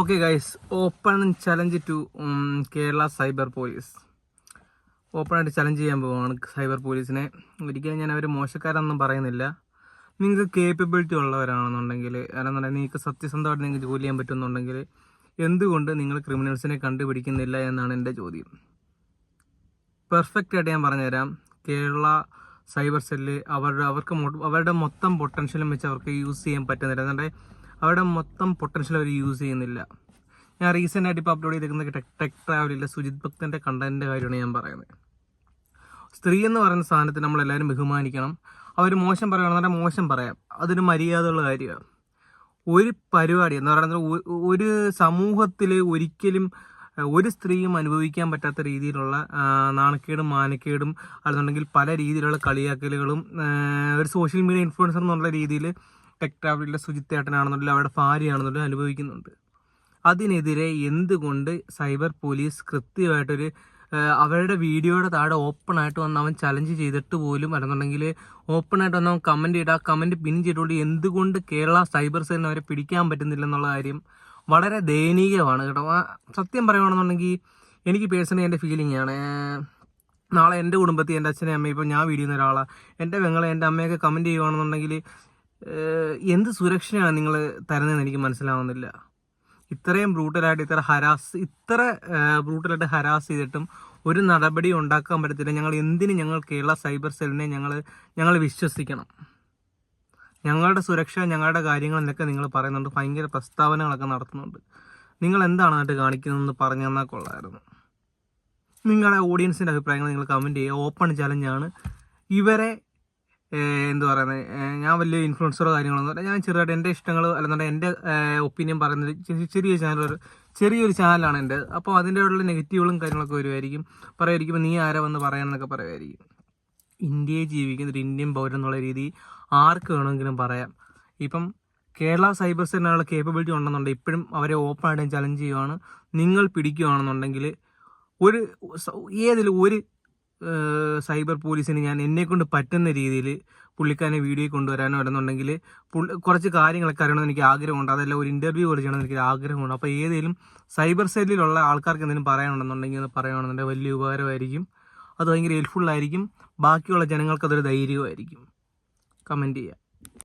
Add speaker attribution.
Speaker 1: Okay guys open challenge to Kerala cyber police ഓപ്പണായിട്ട് challenge ചെയ്യാൻ പോവുകയാണ് സൈബർ പോലീസിനെ ഒരിക്കലും ഞാൻ അവർ മോശക്കാരൊന്നും പറയുന്നില്ല. നിങ്ങൾക്ക് കേപ്പബിലിറ്റി ഉള്ളവരാണെന്നുണ്ടെങ്കിൽ അല്ലെന്നുണ്ടെങ്കിൽ നിങ്ങൾക്ക് സത്യസന്ധമായിട്ട് നിങ്ങൾക്ക് ജോലി ചെയ്യാൻ പറ്റുന്നുണ്ടെങ്കിൽ എന്തുകൊണ്ട് നിങ്ങൾ ക്രിമിനൽസിനെ കണ്ടുപിടിക്കുന്നില്ല എന്നാണ് എന്റെ ചോദ്യം. പെർഫെക്റ്റ് ആയിട്ട് ഞാൻ പറഞ്ഞുതരാം. കേരള സൈബർ സെല്ല് അവരുടെ അവർക്ക് അവരുടെ മൊത്തം പൊട്ടൻഷ്യലും വെച്ച് അവർക്ക് യൂസ് ചെയ്യാൻ പറ്റുന്നില്ല. എന്നിട്ട് അവരുടെ മൊത്തം പൊട്ടൻഷ്യൽ അവർ യൂസ് ചെയ്യുന്നില്ല. ഞാൻ റീസെന്റ് ആയിട്ട് ഇപ്പോൾ അപ്ലോഡ് ചെയ്തിരിക്കുന്ന ടെക് ടെക് ട്രാവലിലെ സുജിത് ഭക്തന്റെ കണ്ടന്റിന്റെ കാര്യമാണ് ഞാൻ പറയുന്നത്. സ്ത്രീ എന്ന് പറയുന്ന സാധനത്തെ നമ്മളെല്ലാവരും ബഹുമാനിക്കണം. അവർ മോശം പറയുകയാണെന്നുണ്ടെങ്കിൽ മോശം പറയാം. അതൊരു മര്യാദയുള്ള കാര്യമാണ്. ഒരു പരിപാടി എന്ന് പറയുന്നത് ഒരു സമൂഹത്തിൽ ഒരിക്കലും ഒരു സ്ത്രീയും അനുഭവിക്കാൻ പറ്റാത്ത രീതിയിലുള്ള നാണക്കേടും മാനക്കേടും അല്ലെന്നുണ്ടെങ്കിൽ പല രീതിയിലുള്ള കളിയാക്കലുകളും ഒരു സോഷ്യൽ മീഡിയ ഇൻഫ്ലുവൻസർ എന്നുള്ള രീതിയിൽ ടെക് ട്രാവലിലെ സുജിത്തേട്ടനാണെന്നുണ്ടെങ്കിൽ അവരുടെ ഭാര്യയാണെന്നുണ്ടെങ്കിൽ അനുഭവിക്കുന്നുണ്ട്. അതിനെതിരെ എന്തുകൊണ്ട് സൈബർ പോലീസ് കൃത്യമായിട്ടൊരു അവരുടെ വീഡിയോയുടെ താഴെ ഓപ്പൺ ആയിട്ട് വന്ന് അവൻ ചലഞ്ച് ചെയ്തിട്ട് പോലും അല്ലെന്നുണ്ടെങ്കിൽ ഓപ്പൺ ആയിട്ട് വന്ന് അവൻ കമന്റ് ആ കമന്റ് പിൻ ചെയ്തുകൊണ്ട് എന്തുകൊണ്ട് കേരള സൈബർ സെല്ലിന് അവരെ പിടിക്കാൻ പറ്റുന്നില്ല എന്നുള്ള കാര്യം വളരെ ദയനീയമാണ് കേട്ടോ. സത്യം പറയുകയാണെന്നുണ്ടെങ്കിൽ എനിക്ക് പേഴ്സണലി എന്റെ ഫീലിംഗ് ആണ്. നാളെ എന്റെ കുടുംബത്തിൽ എന്റെ അച്ഛനെ അമ്മയും ഇപ്പോൾ ഞാൻ വീഡിയോ ചെയ്യുന്ന ഒരാളാണ് എന്റെ പെങ്ങളെ എന്റെ അമ്മയൊക്കെ കമന്റ് ചെയ്യുകയാണെന്നുണ്ടെങ്കിൽ എന്ത് സുരക്ഷയാണ് നിങ്ങൾ തരുന്നതെന്ന് എനിക്ക് മനസ്സിലാവുന്നില്ല. ഇത്രയും ബ്രൂട്ടലായിട്ട് ഇത്ര ഹരാസ് ഇത്ര ബ്രൂട്ടലായിട്ട് ഹരാസ് ചെയ്തിട്ടും ഒരു നടപടി ഉണ്ടാക്കാൻ പറ്റത്തില്ല. ഞങ്ങൾ എന്തിന് ഞങ്ങൾ കേരള സൈബർ സെല്ലിനെ ഞങ്ങൾ ഞങ്ങൾ വിശ്വസിക്കണം? ഞങ്ങളുടെ സുരക്ഷ ഞങ്ങളുടെ കാര്യങ്ങൾ എന്നൊക്കെ നിങ്ങൾ പറയുന്നുണ്ട്. ഭയങ്കര പ്രസ്താവനകളൊക്കെ നടത്തുന്നുണ്ട്. നിങ്ങൾ എന്താണ് എന്നിട്ട് കാണിക്കുന്നതെന്ന് പറഞ്ഞു തന്നാൽ കൊള്ളായിരുന്നു. നിങ്ങളുടെ ഓഡിയൻസിന്റെ അഭിപ്രായങ്ങൾ നിങ്ങൾ കമന്റ് ചെയ്യുക. ഓപ്പൺ ചലഞ്ചാണ് ഇവരെ എന്ത് പറയുന്നത് ഞാൻ വലിയ ഇൻഫ്ലുവൻസറോ കാര്യങ്ങളൊന്നും അല്ല. ഞാൻ ചെറുതായിട്ട് എന്റെ ഇഷ്ടങ്ങൾ അല്ലെന്നുണ്ടെങ്കിൽ എന്റെ ഒപ്പീനിയൻ പറയുന്നത് ചെറിയ ചാനൽ ചെറിയൊരു ചാനലാണ് എന്റെ. അപ്പോൾ അതിന്റെ ഉള്ള നെഗറ്റീവുകളും കാര്യങ്ങളൊക്കെ വരുമായിരിക്കും പറയുമായിരിക്കും നീ ആരാ വന്ന് പറയാമെന്നൊക്കെ പറയുമായിരിക്കും. ഇന്ത്യയിൽ ജീവിക്കുന്ന ഒരു ഇന്ത്യൻ പൗരൻ എന്നുള്ള രീതി ആർക്ക് വേണമെങ്കിലും പറയാം. ഇപ്പം കേരള സൈബർ സെല്ലിനുള്ള കേപ്പബിലിറ്റി ഉണ്ടെന്നുണ്ടെങ്കിൽ ഇപ്പോഴും അവരെ ഓപ്പൺ ആയിട്ട് ചലഞ്ച് ചെയ്യുവാണ്. നിങ്ങൾ പിടിക്കുകയാണെന്നുണ്ടെങ്കിൽ ഒരു ഏതെങ്കിലും ഒരു സൈബർ പോലീസിന് ഞാൻ എന്നെ കൊണ്ട് പറ്റുന്ന രീതിയിൽ പുള്ളിക്കാരനെ വീഡിയോ കൊണ്ടുവരാനോ അല്ലെന്നുണ്ടെങ്കിൽ കുറച്ച് കാര്യങ്ങളൊക്കെ അറിയണമെന്ന് എനിക്ക് ആഗ്രഹമുണ്ട്. അതെല്ലാം ഒരു ഇന്റർവ്യൂ പോലെ ചെയ്യണമെന്ന് എനിക്ക് ആഗ്രഹമുണ്ട്. അപ്പോൾ ഏതെങ്കിലും സൈബർ സെല്ലിലുള്ള ആൾക്കാർക്ക് എന്തെങ്കിലും പറയാനുണ്ടെന്നുണ്ടെങ്കിൽ അത് പറയുകയാണെന്നുണ്ടെങ്കിൽ വലിയ ഉപകാരമായിരിക്കും. അത് ഭയങ്കര ഹെൽപ്ഫുള്ളായിരിക്കും ബാക്കിയുള്ള ജനങ്ങൾക്ക് അതൊരു ധൈര്യമായിരിക്കും. കമന്റ് ചെയ്യുക